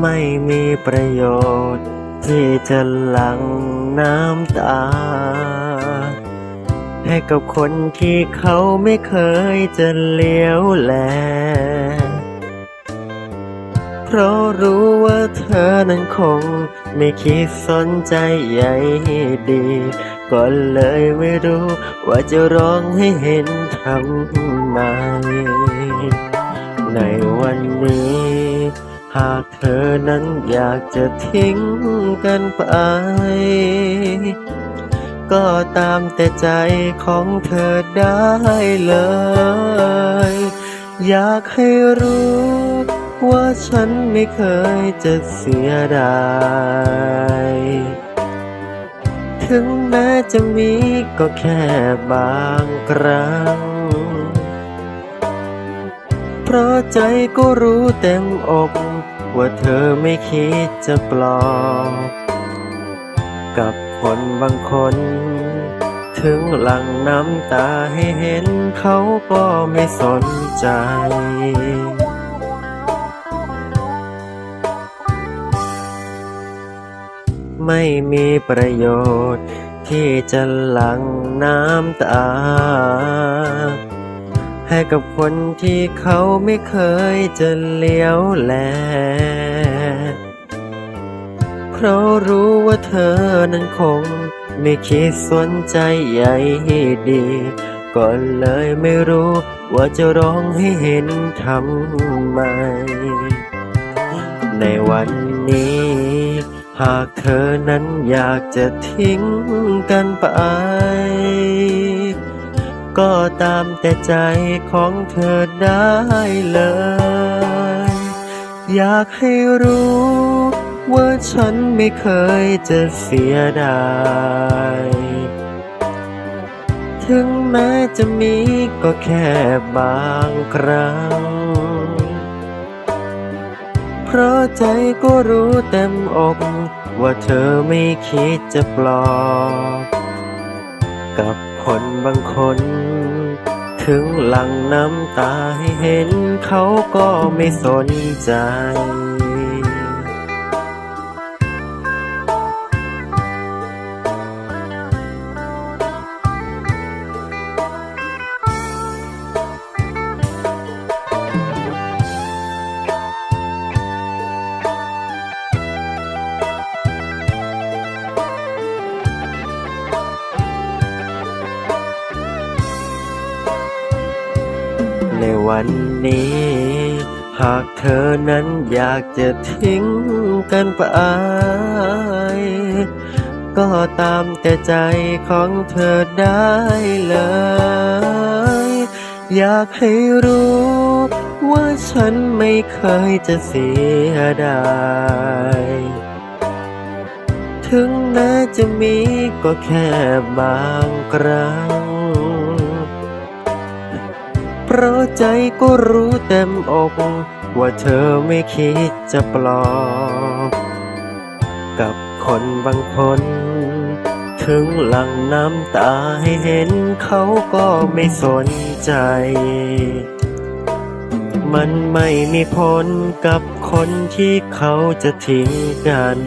ไม่มีประโยชน์ ที่จะหลั่งน้ำตา ให้กับคนที่เขาไม่เคยจะเลี้ยวแล เพราะรู้ว่าเธอนั้นคง ไม่คิดสนใจใยดี ก็เลยไม่รู้ว่าจะร้องให้เห็นทำไมในวันนี้ากเธอนั้นอยากจะทิ้งกันไป ก็ตามแต่ใจของเธอได้เลย อยากให้รู้ว่าฉันไม่เคยจะเสียดาย ถึงแม้จะมีก็แค่บางครั้ง ใจก็รู้เต็มอก ว่าเธอไม่คิดจะปลอบกับคนบางคน ถึงหลังน้ำตาให้เห็นเขาก็ไม่สนใจไม่มีประโยชน์ที่จะหลั่งน้ำตา ให้กับคนที่เขาไม่เคยจะเลี้ยวแล เพราะรู้ว่าเธอนั้นคง ไม่คิดสนใจใยดี ก็เลยไม่รู้ว่าจะร้องให้เห็นทำไม ในวันนี้ หากเธอนั้นอยากจะทิ้งกันไป ก็ตามแต่ใจของเธอได้เลย อยากให้รู้ว่าฉันไม่เคยจะเสียดาย ถึงแม้จะมีก็แค่บางครั้ง เพราะใจก็รู้เต็มอกว่าเธอไม่คิดจะปลอบกับ คนบางคน ถึงหลังน้ำตาให้เห็นเขาก็ไม่สนใจ ในวันนี้ หากเธอนั้นอยากจะทิ้งกันไป ก็ตามแต่ใจของเธอได้เลย อยากให้รู้ว่าฉันไม่เคยจะเสียดายถึงแม้จะมีก็แค่บางครั้ง เพราะใจก็รู้เต็มอกว่าเธอไม่คิดจะปลอบกับคนบางคน ถึงหลังน้ำตาให้เห็นเขาก็ไม่สนใจ มันไม่มีผลกับคนที่เขาจะทิ้งกัน